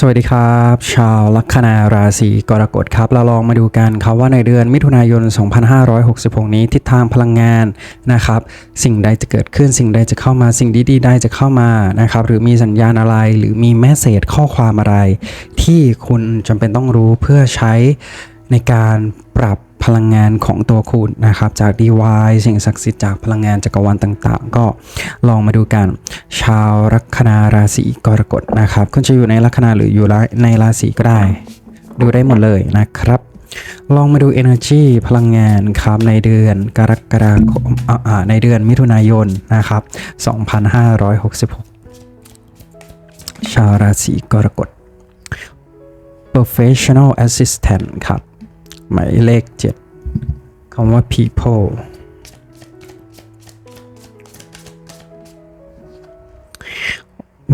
สวัสดีครับ ชาวลัคนาราศีกรกฎครับ เราลองมาดูกันครับว่าในเดือนมิถุนายน 2566 นี้ทิศทางพลังงานนะครับ สิ่งใดจะเกิดขึ้นสิ่งใดจะเข้ามาสิ่งดีๆใดจะเข้ามานะครับ หรือมีสัญญาณอะไรหรือมีแมสเซจข้อความอะไร ที่คุณจำเป็นต้องรู้เพื่อใช้ในการปรับ ลังงานของตัวคุณนะครับจาก DY สิ่งศักดิ์สิทธิ์จากพลังงานจักรวาลต่างๆ ก็ลองมาดูกัน ชาวลัคนาราศีกรกฎนะครับคุณจะอยู่ในลัคนาหรืออยู่ในราศีก็ได้ ดูได้หมดเลยนะครับลองมาดู energy พลังงานครับในเดือนกรกฎาคมในเดือนมิถุนายนนะครับ 2566 ชาวราศีกรกฎ professional assistant ครับ หมายเลข 7ำว่า people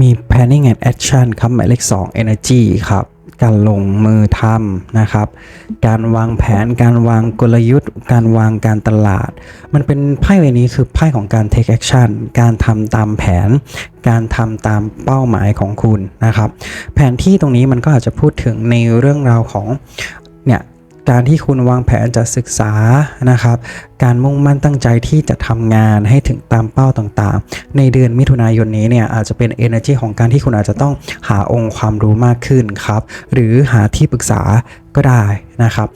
มี planning and action ครับหมายเลข 2 energy ครับ การลงมือทำนะครับ การวางแผน การวางกลยุทธ์ การวางการตลาด มันเป็นไพ่ใบนี้คือไพ่ของการ take action การทำตามแผน การทำตามเป้าหมายของคุณนะครับ แผนที่ตรงนี้มันก็อาจจะพูดถึงในเรื่องราวของเนี่ย การที่คุณวางแผนจะศึกษานะครับ การมุ่งมั่นตั้งใจที่จะทำงานให้ถึงตามเป้าต่างๆ ในเดือนมิถุนายนนี้เนี่ยอาจจะเป็น energy ของการที่คุณอาจจะต้องหาองค์ความรู้มากขึ้นครับ หรือหาที่ปรึกษาก็ได้นะครับ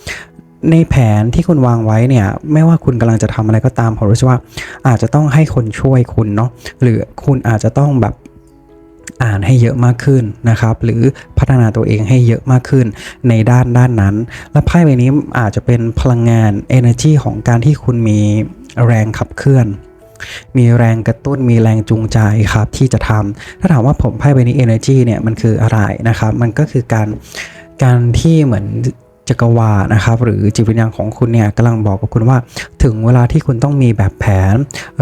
ในแผนที่คุณวางไว้เนี่ยไม่ว่าคุณกำลังจะทำอะไรก็ตามผมรู้สึกว่าอาจจะต้องให้คนช่วยคุณเนาะหรือคุณอาจจะต้องแบบ อ่านให้เยอะมากขึ้นนะครับ หรือพัฒนาตัวเองให้เยอะมากขึ้นในด้านด้านนั้น และไพ่ใบนี้อาจจะเป็นพลังงาน energy ของการที่คุณมีแรงขับเคลื่อน มีแรงกระตุ้นมีแรงจูงใจครับที่จะทำถ้าถามว่าผมไพ่ใบนี้ energy เนี่ยมันคืออะไรนะครับ มันก็คือการการที่เหมือน จักรวาลนะครับหรือจิตวิญญาณของคุณเนี่ยกำลังบอกกับคุณว่า ถึงเวลาที่คุณต้องมีแบบแผน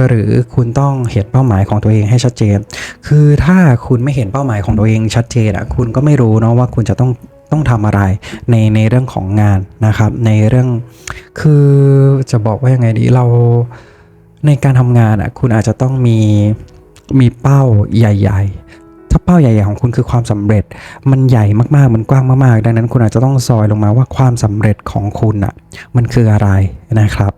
หรือคุณต้องเห็นเป้าหมายของตัวเองให้ชัดเจน คือถ้าคุณไม่เห็นเป้าหมายของตัวเองชัดเจนอะคุณก็ไม่รู้เนาะว่าคุณจะต้องต้องทำอะไรในในเรื่องของงานนะครับ ในเรื่องคือจะบอกว่ายังไงดีเราในการทำงานอะคุณอาจจะต้องมีมีเป้าใหญ่ ๆ ถ้าเป้าใหญ่ๆของคุณคือความสำเร็จ มันใหญ่มากๆ มันกว้างมากๆ ดังนั้นคุณอาจจะต้องซอยลงมาว่าความสำเร็จของคุณอะมันคืออะไรนะครับ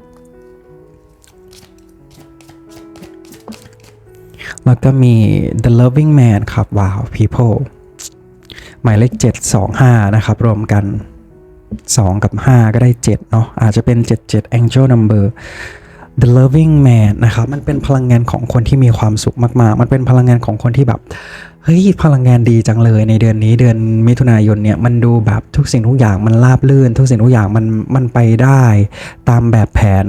แล้วก็มี The Loving Man ครับ ว้าว People หมายเลข 725 นะครับ รวมกัน 2 กับ 5 ก็ได้ 7 เนาะอาจจะเป็น 77 Angel Number The Loving Man นะครับ มันเป็นพลังงานของคนที่มีความสุขมาก ๆ มันเป็นพลังงานของคนที่แบบ เฮ้ยพลังงานดีจังเลยในเดือนนี้เดือนมิถุนายนเนี่ยมันดูแบบทุกสิ่งทุกอย่างมันราบลื่น ทุกสิ่งทุกอย่างมันมันไปได้ ตามแบบแผน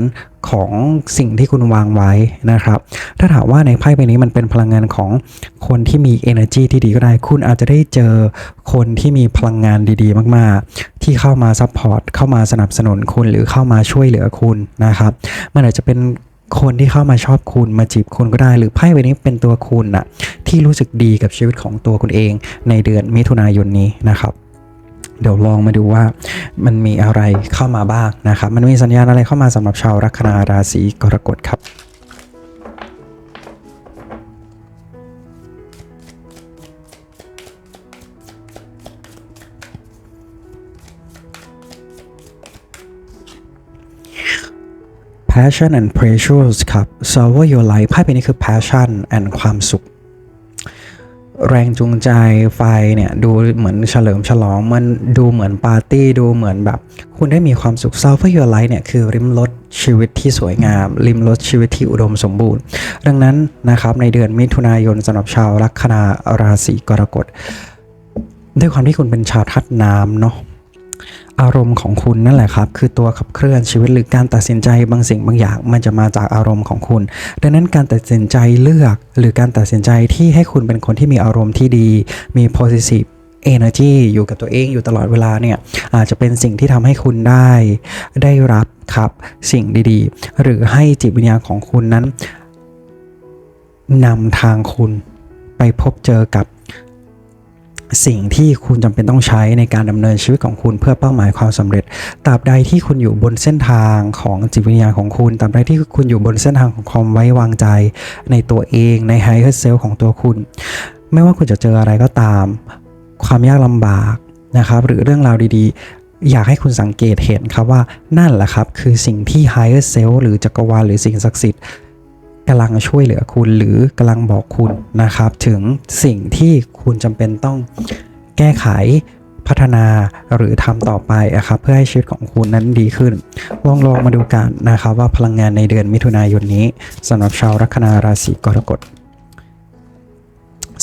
ของสิ่งที่คุณวางไว้นะครับ ถ้าถามว่าในไพ่ใบนี้มันเป็นพลังงานของคนที่มี energy ที่ดีก็ได้ คุณอาจจะได้เจอคนที่มีพลังงานดีๆ มากๆ ที่เข้ามาซัพพอร์ตเข้ามาสนับสนุนคุณหรือเข้ามาช่วยเหลือคุณนะครับ มันอาจจะเป็น คนที่เข้ามาชอบคุณมาจีบคุณก็ได้ หรือไพ่ใบนี้เป็นตัวคุณนะที่รู้สึกดีกับชีวิตของตัวคุณเอง ในเดือนมิถุนายนนี้นะครับเดี๋ยวลองมาดูว่ามันมีอะไรเข้ามาบ้างนะครับ มันมีสัญญาณอะไรเข้ามาสำหรับชาวลัคนาราศีกรกฎครับ passion and pressures ครับ solve your life ไพ่เป็นนี้คือ passion and ความสุข แรงจูงใจไฟเนี่ยดูเหมือนเฉลิมฉลองมันดูเหมือนปาร์ตี้ดูเหมือนแบบ คุณได้มีความสุข solve your life เนี่ยคือริมรถชีวิตที่สวยงาม ริมรถชีวิตที่อุดมสมบูรณ์ ดังนั้นนะครับในเดือนมิถุนายนสำหรับชาวลัคนาราศีกรกฎด้วยความที่คุณเป็นชาวทัดน้ำเนาะ อารมณ์ของคุณนั่นแหละครับ คือตัวขับเคลื่อนชีวิตหรือการตัดสินใจบางสิ่งบางอย่าง มันจะมาจากอารมณ์ของคุณ ดังนั้นการตัดสินใจเลือก หรือการตัดสินใจที่ให้คุณเป็นคนที่มีอารมณ์ที่ดี มี positive energy อยู่กับตัวเองอยู่ตลอดเวลาเนี่ยอาจจะเป็นสิ่งที่ทำให้คุณได้ ได้รับครับสิ่งดีๆ หรือให้จิตวิญญาณของคุณนั้นนำทางคุณไปพบเจอกับ สิ่งที่คุณจำเป็นต้องใช้ในการดำเนินชีวิตของคุณเพื่อเป้าหมายความสำเร็จตราบใดที่คุณอยู่บนเส้นทางของจิตวิญญาณของคุณตราบใดที่คุณอยู่บนเส้นทางของความไว้วางใจ ในตัวเองใน higher self ของตัวคุณ ไม่ว่าคุณจะเจออะไรก็ตาม ความยากลำบากนะครับหรือเรื่องราวดีๆ อยากให้คุณสังเกตเห็นครับว่านั่นแหละครับ คือสิ่งที่ higher self หรือจักรวาลหรือสิ่งศักดิ์สิทธิ์ กำลังช่วยเหลือคุณหรือกำลังบอกคุณนะครับ ถึงสิ่งที่คุณจำเป็นต้องแก้ไขพัฒนาหรือทำต่อไปอะครับเพื่อให้ชีวิตของคุณนั้นดีขึ้น ลองลองมาดูกันนะครับว่าพลังงานในเดือนมิถุนายนนี้สำหรับชาวลัคนาราศีกรกฎ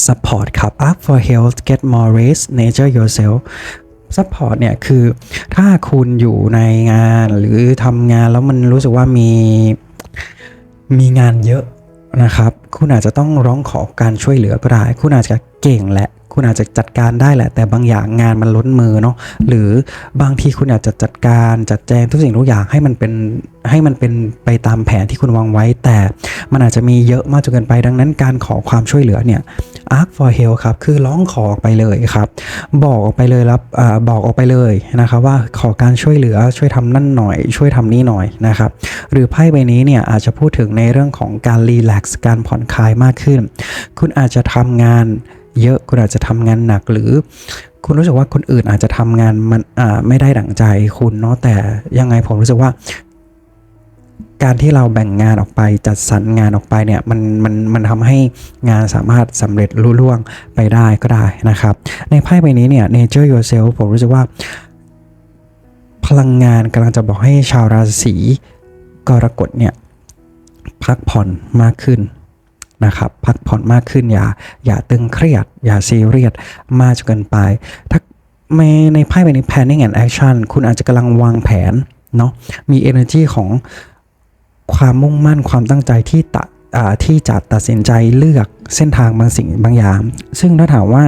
support ครับ up for health get more rest nature yourself support เนี่ยคือถ้าคุณอยู่ในงานหรือทำงานแล้วมันรู้สึกว่ามี มีงานเยอะนะครับ คุณอาจจะต้องร้องขอการช่วยเหลือก็ได้ คุณอาจจะเก่งแหละ คุณอาจจะจัดการได้แหละ แต่บางอย่างงานมันล้นมือเนาะ หรือบางทีคุณอาจจะจัดการจัดแจงทุกสิ่งทุกอย่างให้มันเป็นให้มันเป็นไปตามแผนที่คุณวางไว้ แต่มันอาจจะมีเยอะมากจนเกินไป ดังนั้นการขอความช่วยเหลือเนี่ย ask for help ครับ คือร้องขอออกไปเลยครับ บอกออกไปเลยรับอาบอกออกไปเลยนะครับว่าขอการช่วยเหลือช่วยทำนั่นหน่อย ช่วยทำนี่หน่อยนะครับ หรือไพ่ใบนี้เนี่ยอาจจะพูดถึงในเรื่องของการรีแลกซ์การผ่อนคลายมากขึ้น คุณอาจจะทำงานเยอะคุณอาจจะทำงานหนักหรือคุณรู้สึกว่าคนอื่นอาจจะทำงานมันอ่าไม่ได้ดั่งใจคุณเนาะแต่ยังไงผมรู้สึกว่า การที่เราแบ่งงานออกไปจัดสรรงานออกไปเนี่ยมันมันมันทำให้งานสามารถสำเร็จลุล่วงไปได้ก็ได้นะครับ ในไพ่ใบนี้เนี่ย nature yourself ผมรู้สึกว่า พลังงานกำลังจะบอกให้ชาวราศีกรกฎเนี่ย พักผ่อนมากขึ้นนะครับพักผ่อนมากขึ้นอย่าอย่าตึงเครียด อย่าซีเรียสมากจนเกินไป ถ้าในในไพ่ใบนี้ planning and action คุณอาจจะกำลังวางแผนเนาะมี energy ของ ความมุ่งมั่นความตั้งใจที่ตะที่จะตัดสินใจเลือกเส้นทางบางสิ่งบางอย่าง ซึ่งถ้าถามว่า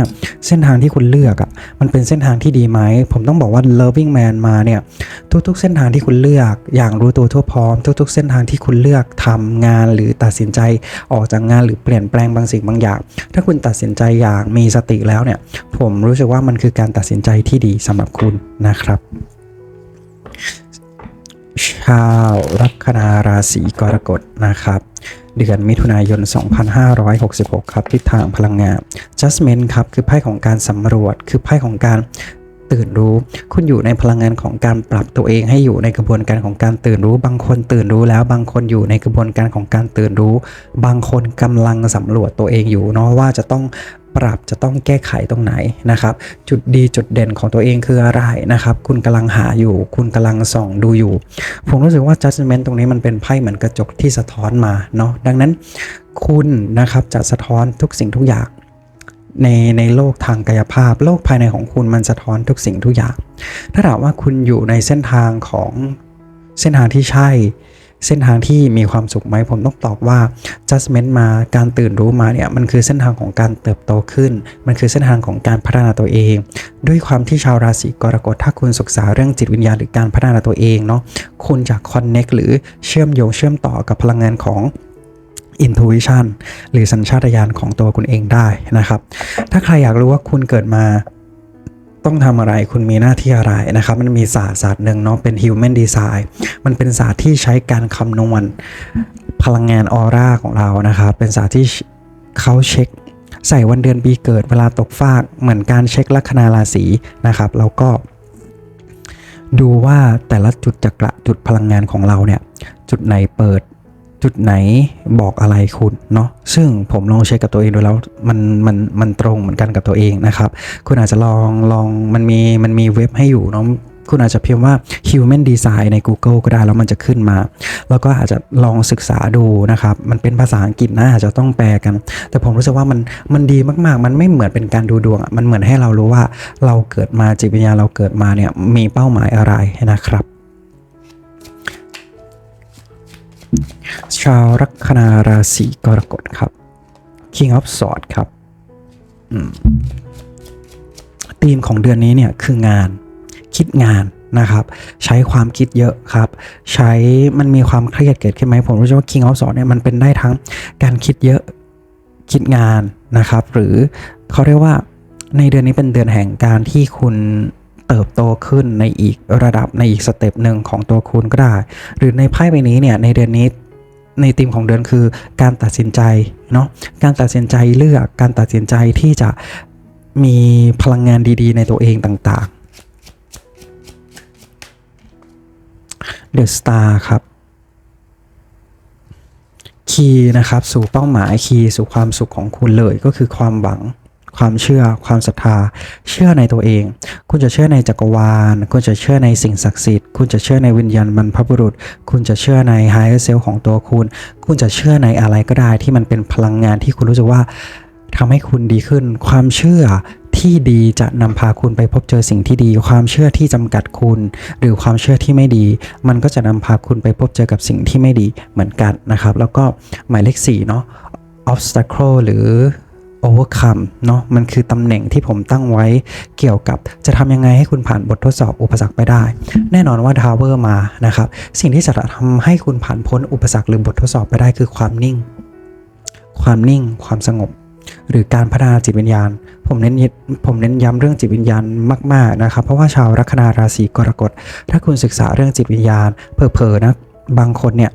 เส้นทางที่คุณเลือกอะ มันเป็นเส้นทางที่ดีไหม ผมต้องบอกว่า loving man มาเนี่ย ทุกๆ เส้นทางที่คุณเลือก อย่างรู้ตัวทั่วพร้อม ทุก ๆ เส้นทางที่คุณเลือกทำงานหรือตัดสินใจออกจากงานหรือเปลี่ยนแปลงบางสิ่งบางอย่าง ถ้าคุณตัดสินใจอย่างมีสติแล้วเนี่ย ผมรู้สึกว่ามันคือการตัดสินใจที่ดีสำหรับคุณนะครับ ชาวลัคนาราศีกรกฎนะครับ เดือนมิถุนายน 2566 ครับทิศทางพลังงาน Judgment ครับ คือไพ่ของการสำรวจ คือไพ่ของการตื่นรู้ คุณอยู่ในพลังงานของการปรับตัวเองให้อยู่ในกระบวนการของการตื่นรู้ บางคนตื่นรู้แล้ว บางคนอยู่ในกระบวนการของการตื่นรู้ บางคนกำลังสำรวจตัวเองอยู่เนาะว่าจะต้อง ปรับจะต้องแก้ไขตรงไหนนะครับ จุดดีจุดเด่นของตัวเองคืออะไรนะครับ คุณกำลังหาอยู่ คุณกำลังส่องดูอยู่ ผมรู้สึกว่า judgment ตรงนี้มันเป็นไพ่เหมือนกระจกที่สะท้อนมาเนาะดังนั้นคุณนะครับจะสะท้อนทุกสิ่งทุกอย่างในในโลกทางกายภาพ โลกภายในของคุณมันสะท้อนทุกสิ่งทุกอย่าง ถ้าถามว่าคุณอยู่ในเส้นทางของเส้นทางที่ใช่ เส้นทางที่มีความสุขไหมผมต้องตอบว่า judgment มาการตื่นรู้มาเนี่ยมันคือเส้นทางของการเติบโตขึ้น มันคือเส้นทางของการพัฒนาตัวเอง ด้วยความที่ชาวราศีกรกฎถ้าคุณศึกษาเรื่องจิตวิญญาณหรือการพัฒนาตัวเองเนาะคุณจะ connect หรือเชื่อมโยงเชื่อมต่อกับพลังงานของ intuition หรือสัญชาตญาณของตัวคุณเองได้นะครับ ถ้าใครอยากรู้ว่าคุณเกิดมา ต้องทำอะไรคุณมีหน้าที่อะไรนะครับ มันมีศาสตร์ศาสตร์หนึ่งเนาะเป็น human design มันเป็นศาสตร์ที่ใช้การคำนวณพลังงานออร่าของเรานะครับ เป็นศาสตร์ที่เขาเช็คใส่วันเดือนปีเกิดเวลาตกฟากเหมือนการเช็คลัคนาราศีนะครับ แล้วก็ดูว่าแต่ละจุดจักระจุดพลังงานของเราเนี่ย จุดไหนเปิด จุดไหนบอกอะไรคุณเนาะซึ่งผมลองเช็คกับตัวเองดูแล้วมันมันมันตรงเหมือนกันกับตัวเองนะครับ คุณอาจจะลองลองมันมีมันมีเว็บให้อยู่เนาะคุณอาจจะพิมพ์ว่า human design ใน Google ก็ได้แล้วมันจะขึ้นมา แล้วก็อาจจะลองศึกษาดูนะครับ มันเป็นภาษาอังกฤษนะอาจจะต้องแปลกัน แต่ผมรู้สึกว่ามันมันดีมากๆ มันไม่เหมือนเป็นการดูดวงอะมันเหมือนให้เรารู้ว่าเราเกิดมาจิตวิญญาณเราเกิดมาเนี่ยมีเป้าหมายอะไรนะครับ ชาวลัคนาราศีกรกฎครับ King of Swords ครับอืมธีมของเดือนนี้เนี่ยคืองานคิดงานนะครับ ใช้ความคิดเยอะครับ ใช้มันมีความเครียดเกิดขึ้นไหมผมรู้สึกว่า King of Swords เนี่ยมันเป็นได้ทั้งการคิดเยอะคิดงานนะครับ หรือเขาเรียกว่าในเดือนนี้เป็นเดือนแห่งการที่คุณ เติบโตขึ้นในอีกระดับในอีกสเต็ปหนึ่งของตัวคุณก็ได้ หรือในไพ่ใบนี้เนี่ยในเดือนนี้ในธีมของเดือนคือการตัดสินใจเนาะการตัดสินใจเลือกการตัดสินใจที่จะมีพลังงานดีๆ ในตัวเองต่างๆ The Star ครับคีย์นะครับสู่เป้าหมายคีย์สู่ความสุขของคุณเลยก็คือความหวัง ความเชื่อ ความศรัทธา เชื่อในตัวเอง คุณจะเชื่อในจักรวาล คุณจะเชื่อในสิ่งศักดิ์สิทธิ์ คุณจะเชื่อในวิญญาณบรรพบุรุษ คุณจะเชื่อใน higher self ของตัวคุณ คุณจะเชื่อในอะไรก็ได้ที่มันเป็นพลังงานที่คุณรู้สึกว่าทำให้คุณดีขึ้น ความเชื่อที่ดีจะนำพาคุณไปพบเจอสิ่งที่ดี ความเชื่อที่จำกัดคุณ หรือความเชื่อที่ไม่ดี มันก็จะนำพาคุณไปพบเจอกับสิ่งที่ไม่ดีเหมือนกันนะครับ แล้วก็หมายเลข4เนาะ obstacle หรือ overcome เนาะมันคือตำแหน่งที่ผมตั้งไว้เกี่ยวกับจะทำยังไงให้คุณผ่านบททดสอบอุปสรรคไปได้ แน่นอนว่าทาวเวอร์มานะครับ สิ่งที่จะทำให้คุณผ่านพ้นอุปสรรคหรือบททดสอบไปได้คือความนิ่ง ความนิ่ง ความสงบ หรือการพัฒนาจิตวิญญาณ ผมเน้นผมเน้นย้ำเรื่องจิตวิญญาณมาก ๆ นะครับ เพราะว่าชาวลัคนาราศีกรกฎ ถ้าคุณศึกษาเรื่องจิตวิญญาณเผลอๆนะ บางคนเนี่ย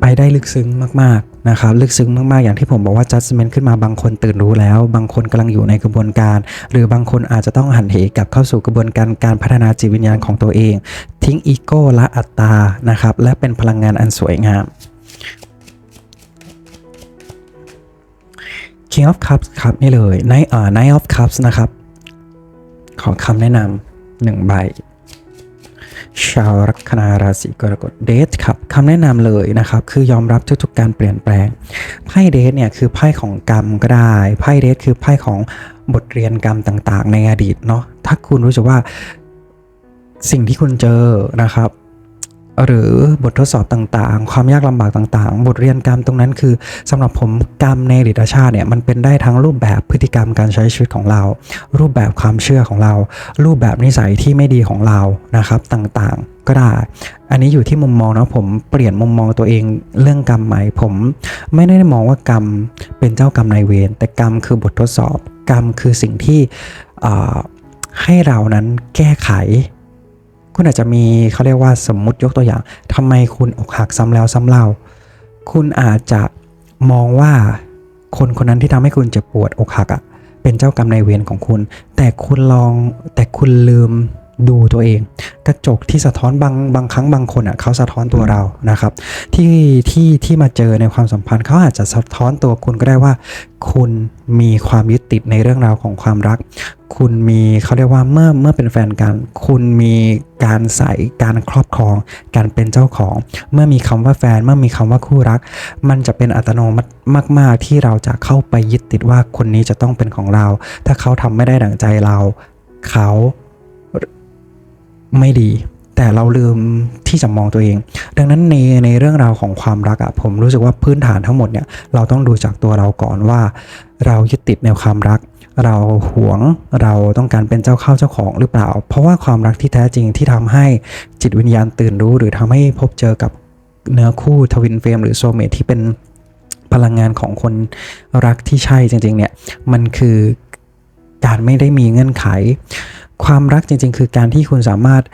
ไปได้ลึกซึ้งมาก นะครับลึกซึ้งมากๆอย่างที่ผมบอกว่า judgment ขึ้นมาบางคนตื่นรู้แล้ว บางคนกำลังอยู่ในกระบวนการ หรือบางคนอาจจะต้องหันเหกลับเข้าสู่กระบวนการการพัฒนาจิตวิญญาณของตัวเอง ทิ้งอีโก้ละอัตตานะครับและเป็นพลังงานอันสวยงาม King of Cups ครับนี่เลย Knight อ่า Knight of Cups นะครับ ขอคำแนะนำหนึ่งใบ ชาวลัคนาราศีกรกฎเดทครับคำแนะนำเลยนะครับ คือยอมรับทุกๆการเปลี่ยนแปลงไพ่เดทเนี่ยคือไพ่ของกรรมก็ได้ไพ่เดทคือไพ่ของบทเรียนกรรมต่าง ๆ ในอดีตเนาะถ้าคุณรู้สึกว่าสิ่งที่คุณเจอนะครับ หรือบททดสอบต่างๆ ความยากลำบากต่างๆ บทเรียนกรรมตรงนั้นคือสำหรับผมกรรมในอดีตชาติเนี่ยมันเป็นได้ทั้งรูปแบบพฤติกรรมการใช้ชีวิตของเรา รูปแบบความเชื่อของเรา รูปแบบนิสัยที่ไม่ดีของเรานะครับต่างๆ ก็ได้ อันนี้อยู่ที่มุมมองนะผมเปลี่ยนมุมมองตัวเองเรื่องกรรมใหม่ผมไม่ได้มองว่ากรรมเป็นเจ้ากรรมนายเวรแต่กรรมคือบททดสอบ กรรมคือสิ่งที่ให้เรานั้นแก้ไข คุณอาจจะมีเขาเรียกว่าสมมุติยกตัวอย่างทำไมคุณอกหักซ้ำแล้วซ้ำเล่า คุณอาจจะมองว่าคนคนนั้นที่ทำให้คุณเจ็บปวดอกหักอะ่ะเป็นเจ้ากรรมนายเวรของคุณ แต่คุณลองแต่คุณลืม ดูตัวเอง กระจกที่สะท้อนบางบางครั้งบางคนอะเขาสะท้อนตัวเรานะครับ ที่ที่ที่มาเจอในความสัมพันธ์เขาอาจจะสะท้อนตัวคุณก็ได้ว่า คุณมีความยึดติดในเรื่องราวของความรัก คุณมีเขาเรียกว่าเมื่อเมื่อเป็นแฟนกัน คุณมีการใส่การครอบครอง การเป็นเจ้าของ เมื่อมีคำว่าแฟนเมื่อมีคำว่าคู่รัก มันจะเป็นอัตโนมัติมาก ๆ ที่เราจะเข้าไปยึดติดว่าคนนี้จะต้องเป็นของเรา ถ้าเขาทำไม่ได้ดั่งใจเรา เขา ไม่ดี แต่เราลืมที่จะมองตัวเอง ดังนั้นในในเรื่องราวของความรักอะผมรู้สึกว่าพื้นฐานทั้งหมดเนี่ยเราต้องดูจากตัวเราก่อนว่า เรายึดติดในความรัก เราหวงเราต้องการเป็นเจ้าเข้าเจ้าของหรือเปล่า เพราะว่าความรักที่แท้จริงที่ทำให้จิตวิญญาณตื่นรู้ หรือทำให้พบเจอกับเนื้อคู่ทวินเฟรมหรือโซเมทที่เป็นพลังงานของคนรักที่ใช่จริงๆเนี่ยมันคือการไม่ได้มีเงื่อนไข ความรักจริง ๆ คือการที่คุณสามารถ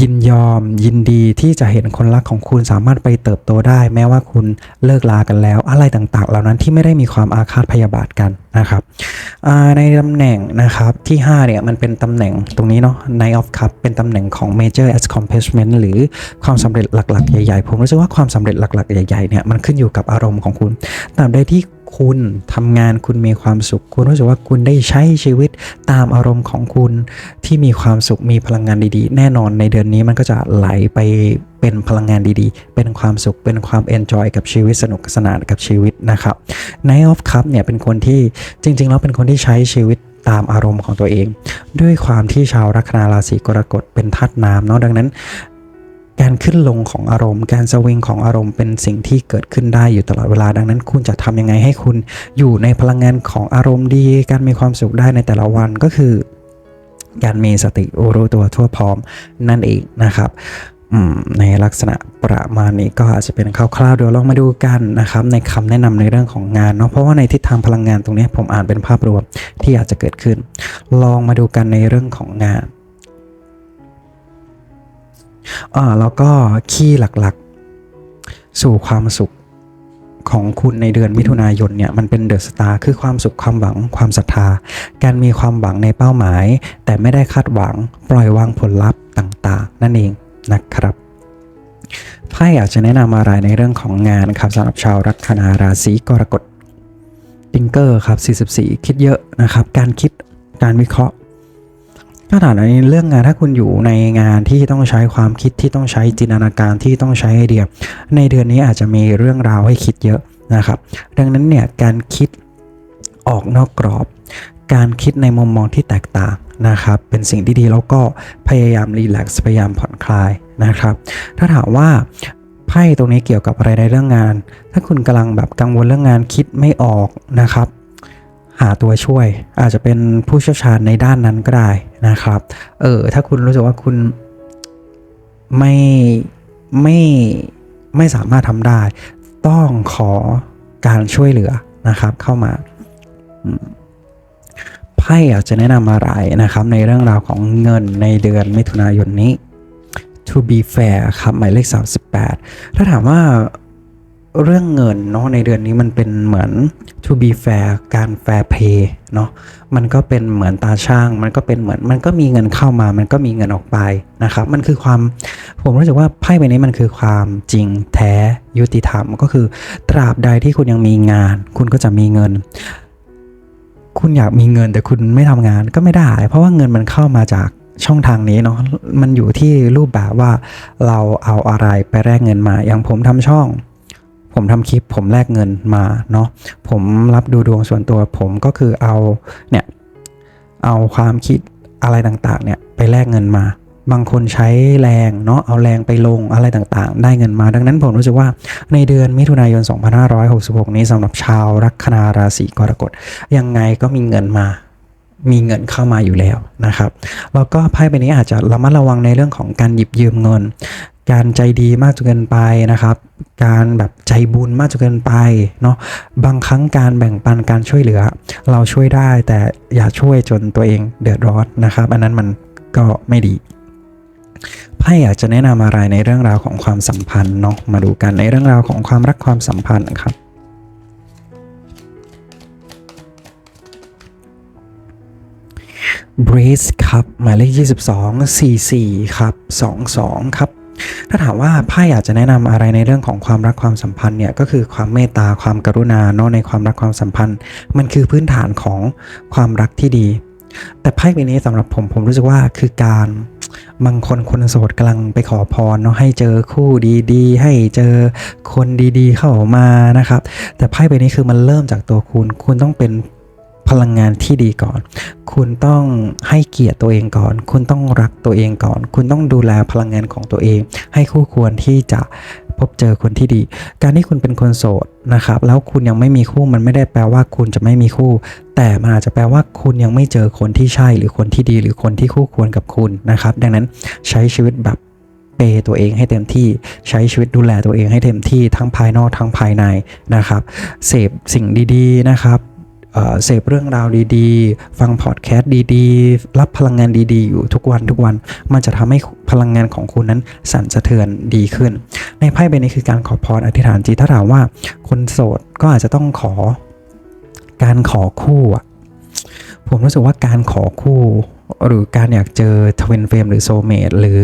ยินยอมยินดีที่จะเห็นคนรักของคุณสามารถไปเติบโตได้ แม้ว่าคุณเลิกลากันแล้ว อะไรต่างๆ เหล่านั้นที่ไม่ได้มีความอาฆาตพยาบาทกันนะครับในตำแหน่งนะครับที่5เนี่ยมันเป็นตำแหน่งตรงนี้เนาะ Knight of Cup เป็นตำแหน่งของ Major Accomplishment หรือความสำเร็จหลักๆ ใหญ่ๆ ผมรู้สึกว่าความสำเร็จหลักๆ ใหญ่ๆเนี่ยมันขึ้นอยู่กับอารมณ์ของคุณตราบใดที่ คุณทำงานคุณมีความสุข คุณรู้สึกว่าคุณได้ใช้ชีวิตตามอารมณ์ของคุณที่มีความสุขมีพลังงานดีๆ แน่นอนในเดือนนี้มันก็จะไหลไปเป็นพลังงานดีๆ เป็นความสุข เป็นความเอนจอยกับชีวิตสนุกสนานกับชีวิตนะครับ Knight of Cup เนี่ยเป็นคนที่จริง ๆ แล้วเป็นคนที่ใช้ชีวิตตามอารมณ์ของตัวเอง ด้วยความที่ชาวลัคนาราศีกรกฎเป็นธาตุน้ำเนาะดังนั้น การขึ้นลงของอารมณ์ การสวิงของอารมณ์เป็นสิ่งที่เกิดขึ้นได้อยู่ตลอดเวลา ดังนั้นคุณจะทำยังไงให้คุณอยู่ในพลังงานของอารมณ์ดี การมีความสุขได้ในแต่ละวันก็คือ การมีสติรู้ตัวทั่วพร้อมนั่นเองนะครับในลักษณะประมาณนี้ก็อาจจะเป็นคร่าวๆเดี๋ยวลองมาดูกันนะครับ ในคำแนะนำในเรื่องของงานเนาะเพราะว่าในทิศทางพลังงานตรงนี้ผมอ่านเป็นภาพรวมที่อาจจะเกิดขึ้น ลองมาดูกันในเรื่องของงาน อ่าแล้วก็คีย์หลักๆ สู่ความสุขของคุณในเดือนมิถุนายนเนี่ยมันเป็นเดอะสตาร์คือความสุขความหวังความศรัทธา การมีความหวังในเป้าหมาย แต่ไม่ได้คาดหวังปล่อยวางผลลัพธ์ต่างๆ นั่นเองนะครับไพ่อากจะแนะนำอะไรในเรื่องของงานครับสำหรับชาวลัคนาราศีกรกฎติงเกอร์ครับ 44 คิดเยอะนะครับ การคิดการวิเคราะห์ ถ้าถามในเรื่องงานถ้าคุณอยู่ในงานที่ต้องใช้ความคิดที่ต้องใช้จินตนาการที่ต้องใช้ไอเดีย ในเดือนนี้อาจจะมีเรื่องราวให้คิดเยอะนะครับ ดังนั้นเนี่ยการคิดออกนอกกรอบ การคิดในมุมมองที่แตกต่างนะครับ เป็นสิ่งที่ดีแล้วก็พยายามรีแลกซ์พยายามผ่อนคลายนะครับ ถ้าถามว่าไพ่ตรงนี้เกี่ยวกับอะไรในเรื่องงาน ถ้าคุณกำลังแบบกังวลเรื่องงานคิดไม่ออกนะครับ หาตัวช่วย อาจจะเป็นผู้เชี่ยวชาญในด้านนั้นก็ได้นะครับ เออถ้าคุณรู้สึกว่าคุณไม่ไม่ไม่สามารถทำได้ ต้องขอการช่วยเหลือนะครับ เข้ามาไพ่อากจะแนะนำอะไรนะครับ ในเรื่องราวของเงินในเดือนมิถุนายนนี้ to be fair ครับหมายเลข 38 ถ้าถามว่า เรื่องเงินเนาะในเดือนนี้มันเป็นเหมือน to be fair การ fair pay เนาะมันก็เป็นเหมือนตาช่าง มันก็เป็นเหมือนมันก็มีเงินเข้ามา มันก็มีเงินออกไปนะครับมันคือความผมรู้สึกว่าไพ่ใบนี้มันคือความจริงแท้ยุติธรรม ก็คือตราบใดที่คุณยังมีงาน คุณก็จะมีเงิน คุณอยากมีเงินแต่คุณไม่ทำงานก็ไม่ได้ เพราะว่าเงินมันเข้ามาจากช่องทางนี้เนาะมันอยู่ที่รูปแบบว่าเราเอาอะไรไปแลกเงินมาอย่างผมทำช่อง ผมทำคลิป ผมแลกเงินมาเนาะผมรับดูดวงส่วนตัว ผมก็คือเอาเนี่ยเอาความคิดอะไรต่างๆเนี่ยไปแลกเงินมา บางคนใช้แรงเนาะเอาแรงไปลงอะไรต่างๆ ได้เงินมา ดังนั้นผมรู้สึกว่าในเดือนมิถุนายน 2566 นี้สำหรับชาวลัคนาราศีกรกฎยังไงก็มีเงินมา มีเงินเข้ามาอยู่แล้วนะครับ แล้วก็ไพ่ใบนี้อาจจะระมัดระวังในเรื่องของการหยิบยืมเงิน การใจดีมากจนเกินไปนะครับ การแบบใจบุญมากจนเกินไปเนาะ บางครั้งการแบ่งปันการช่วยเหลือ เราช่วยได้แต่อย่าช่วยจนตัวเองเดือดร้อนนะครับ อันนั้นมันก็ไม่ดีไพ่อยากจะแนะนำอะไรในเรื่องราวของความสัมพันธ์เนาะ มาดูกันในเรื่องราวของความรักความสัมพันธ์นะ ครับ Breeze ครับ หมายเลข 22 44 ครับ 22 ครับ ถ้าถามว่าไพ่อยากจะแนะนำอะไรในเรื่องของความรักความสัมพันธ์เนี่ยก็คือความเมตตาความกรุณาเนาะในความรักความสัมพันธ์ มันคือพื้นฐานของความรักที่ดี แต่ไพ่ใบนี้สำหรับผมผมรู้สึกว่าคือการบางคนคนโสดกำลังไปขอพรเนาะให้เจอคู่ดีๆ ให้เจอคนดีๆ เข้ามานะครับ แต่ไพ่ใบนี้คือมันเริ่มจากตัวคุณ คุณต้องเป็น พลังงานที่ดีก่อน คุณต้องให้เกียรติตัวเองก่อน คุณต้องรักตัวเองก่อน คุณต้องดูแลพลังงานของตัวเอง ให้คู่ควรที่จะพบเจอคนที่ดี การที่คุณเป็นคนโสดนะครับ แล้วคุณยังไม่มีคู่มันไม่ได้แปลว่าคุณจะไม่มีคู่ แต่มันอาจจะแปลว่าคุณยังไม่เจอคนที่ใช่ หรือคนที่ดี หรือคนที่คู่ควรกับคุณนะครับ ดังนั้นใช้ชีวิตแบบเปย์ตัวเองให้เต็มที่ใช้ชีวิตดูแลตัวเองให้เต็มที่ทั้งภายนอกทั้งภายในนะครับ เสพสิ่งดีๆนะครับ เสพเรื่องราวดีๆ ฟังพอดแคสต์ดีๆ รับพลังงานดีๆ อยู่ทุกวันทุกวัน มันจะทำให้พลังงานของคุณนั้นสั่นสะเทือนดีขึ้น ในไพ่ใบนี้คือการขอพรอธิษฐานจิตถ้าถามว่าคนโสดก็อาจจะต้องขอการขอคู่อะผมรู้สึกว่าการขอคู่ หรือการอยากเจอทวินเฟมหรือโซเมตหรือ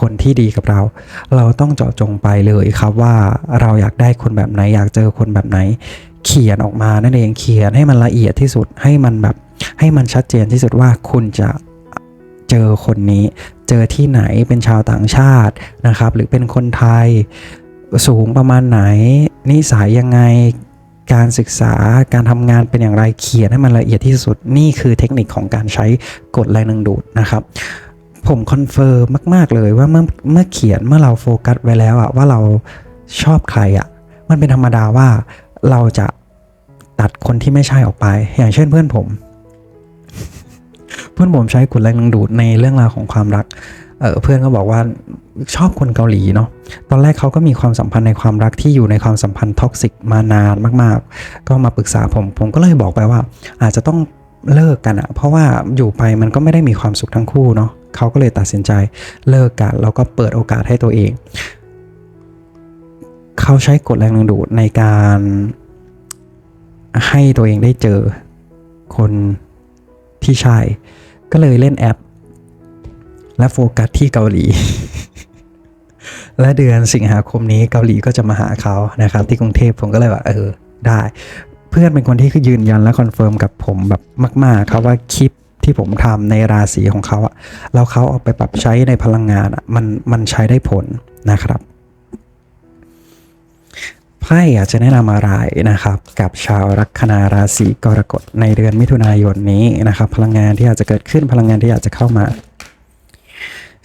คนที่ดีกับเรา เราต้องเจาะจงไปเลยครับว่าเราอยากได้คนแบบไหน อยากเจอคนแบบไหน เขียนออกมานั่นเองเขียนให้มันละเอียดที่สุดให้มันแบบให้มันชัดเจนที่สุดว่าคุณจะเจอคนนี้ เจอที่ไหนเป็นชาวต่างชาตินะครับ หรือเป็นคนไทยสูงประมาณไหน นิสัยยังไงการศึกษาการทำงานเป็นอย่างไรเขียนให้มันละเอียดที่สุดนี่คือเทคนิคของการใช้กฎแรงดึงดูดนะครับผมคอนเฟิร์มมาก ๆ เลยว่าเมื่อเมื่อเขียนเมื่อเราโฟกัสไว้แล้วอะว่าเราชอบใครอะมันเป็นธรรมดาว่า เราจะตัดคนที่ไม่ใช่ออกไป อย่างเช่นเพื่อนผม เพื่อนผมใช้กฎแรงดึงดูดในเรื่องราวของความรักเออเพื่อนก็บอกว่าชอบคนเกาหลีเนาะ ตอนแรกเขาก็มีความสัมพันธ์ในความรักที่อยู่ในความสัมพันธ์ท็อกซิกมานานมาก ๆ ก็มาปรึกษาผม ผมก็เลยบอกไปว่า อาจจะต้องเลิกกันอะเพราะว่าอยู่ไปมันก็ไม่ได้มีความสุขทั้งคู่เนาะเขาก็เลยตัดสินใจเลิกกันแล้วก็เปิดโอกาสให้ตัวเอง เขาใช้กฎแรงดึงดูดในการให้ตัวเองได้เจอคนที่ใช่ ก็เลยเล่นแอป และโฟกัสที่เกาหลี และเดือนสิงหาคมนี้เกาหลีก็จะมาหาเขานะครับ ที่กรุงเทพผมก็เลยว่าเออได้ เพื่อนเป็นคนที่คือยืนยันและคอนเฟิร์มกับผมแบบมาก ๆ ครับว่าคลิปที่ผมทำในราศีของเขาอะแล้วเขาเอาไปปรับใช้ในพลังงานอะมันมันใช้ได้ผลนะครับ ไพ่อยากจะแนะนำอะไรนะครับ กับชาวลัคนาราศีกรกฎในเดือนมิถุนายนนี้นะครับ พลังงานที่อาจจะเกิดขึ้นพลังงานที่อาจจะเข้ามา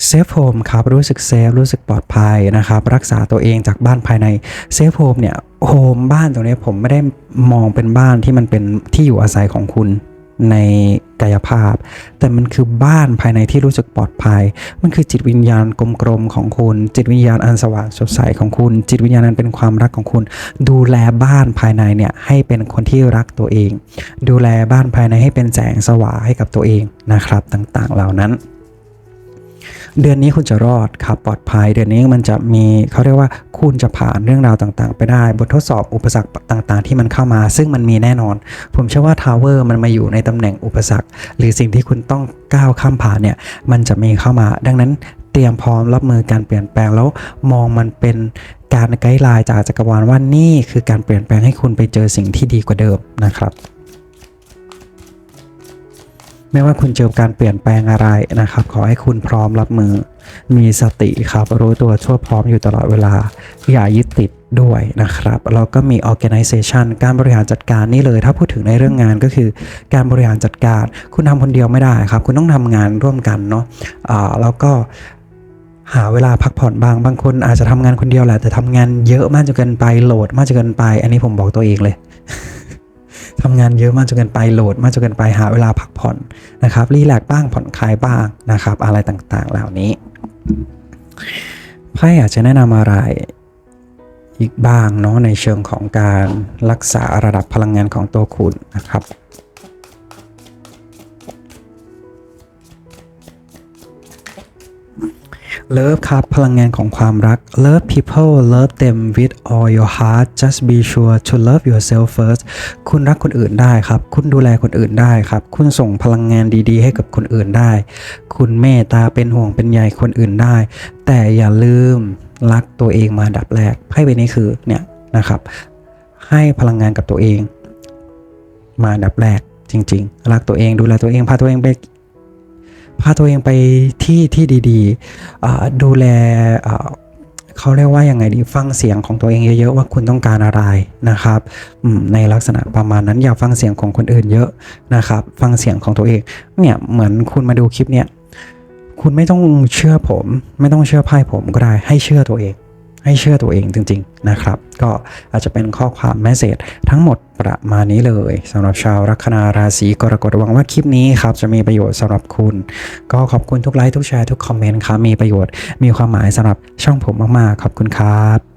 เซฟโฮมครับรู้สึกเซฟรู้สึกปลอดภัยนะครับ รักษาตัวเองจากบ้านภายในเซฟโฮมเนี่ยโฮมบ้านตรงนี้ผมไม่ได้มองเป็นบ้านที่มันเป็นที่อยู่อาศัยของคุณ ในกายภาพ แต่มันคือบ้านภายในที่รู้สึกปลอดภัย มันคือจิตวิญญาณกลมๆของคุณ จิตวิญญาณอันสว่างสดใสของคุณ จิตวิญญาณนั้นเป็นความรักของคุณ ดูแลบ้านภายในเนี่ยให้เป็นคนที่รักตัวเอง ดูแลบ้านภายในให้เป็นแสงสว่างให้กับตัวเองนะครับ ต่างๆ เหล่านั้น เดือนนี้คุณจะรอดครับปลอดภัย เดือนนี้มันจะมีเขาเรียกว่าคุณจะผ่านเรื่องราวต่างๆ ไปได้ บททดสอบอุปสรรคต่างๆ ที่มันเข้ามา ซึ่งมันมีแน่นอน ผมเชื่อว่าทาวเวอร์มันมาอยู่ในตำแหน่งอุปสรรค หรือสิ่งที่คุณต้องก้าวข้ามผ่านเนี่ยมันจะมีเข้ามา ดังนั้นเตรียมพร้อมรับมือการเปลี่ยนแปลงแล้วมองมันเป็นการไกด์ไลน์จากจักรวาลว่านี่คือการเปลี่ยนแปลงให้คุณไปเจอสิ่งที่ดีกว่าเดิมนะครับ ไม่ว่าคุณเจอการเปลี่ยนแปลงอะไรนะครับ ขอให้คุณพร้อมรับมือ มีสติครับ รู้ตัวทั่วพร้อมอยู่ตลอดเวลา อย่ายึดติดด้วยนะครับ แล้วก็มี organization การบริหารจัดการนี่เลย ถ้าพูดถึงในเรื่องงานก็คือ การบริหารจัดการ คุณทำคนเดียวไม่ได้ครับ คุณต้องทำงานร่วมกันเนาะอ่าแล้วก็หาเวลาพักผ่อนบาง บางคนอาจจะทำงานคนเดียวแหละ แต่ทำงานเยอะมากจนเกินไป โหลดมากจนเกินไป อันนี้ผมบอกตัวเองเลย ทำงานเยอะมากจนเกินไปโหลดมากจนเกินไปหาเวลาพักผ่อนนะครับรีแลกซ์บ้างผ่อนคลายบ้างนะครับ อะไรต่างๆ เหล่านี้ไพ่อาจจะแนะนำอะไรอีกบ้างเนาะในเชิงของการรักษาระดับพลังงานของตัวคุณนะครับ เลิฟครับ พลังงานของความรัก love people love them with all your heart just be sure to love yourself first คุณรักคนอื่นได้ครับ คุณดูแลคนอื่นได้ครับ คุณส่งพลังงานดีๆ ให้กับคนอื่นได้ คุณเมตตาเป็นห่วงเป็นใยคนอื่นได้ แต่อย่าลืมรักตัวเองมาดับแรกให้ใบนี้คือเนี่ยนะครับ ให้พลังงานกับตัวเอง มาดับแรกจริง ๆ รักตัวเองดูแลตัวเองพาตัวเองไป พาตัวเองไปที่ที่ดีๆ ดูแลเขาเรียกว่ายังไงดีฟังเสียงของตัวเองเยอะๆว่าคุณต้องการอะไรนะครับในลักษณะประมาณนั้นอย่าฟังเสียงของคนอื่นเยอะนะครับ ฟังเสียงของตัวเองเนี่ยเหมือนคุณมาดูคลิปเนี่ยคุณไม่ต้องเชื่อผม ไม่ต้องเชื่อไพ่ผมก็ได้ให้เชื่อตัวเอง ให้เชื่อตัวเองจริง ๆ นะครับ ก็อาจจะเป็นข้อความแมสเซจทั้งหมดประมาณนี้เลยสำหรับชาวลัคนาราศีกรกฎหวังว่าคลิปนี้ครับจะมีประโยชน์สำหรับคุณ ก็ขอบคุณทุกไลค์ทุกแชร์ทุกคอมเมนต์ครับมีประโยชน์มีความหมายสำหรับช่องผมมากๆขอบคุณครับ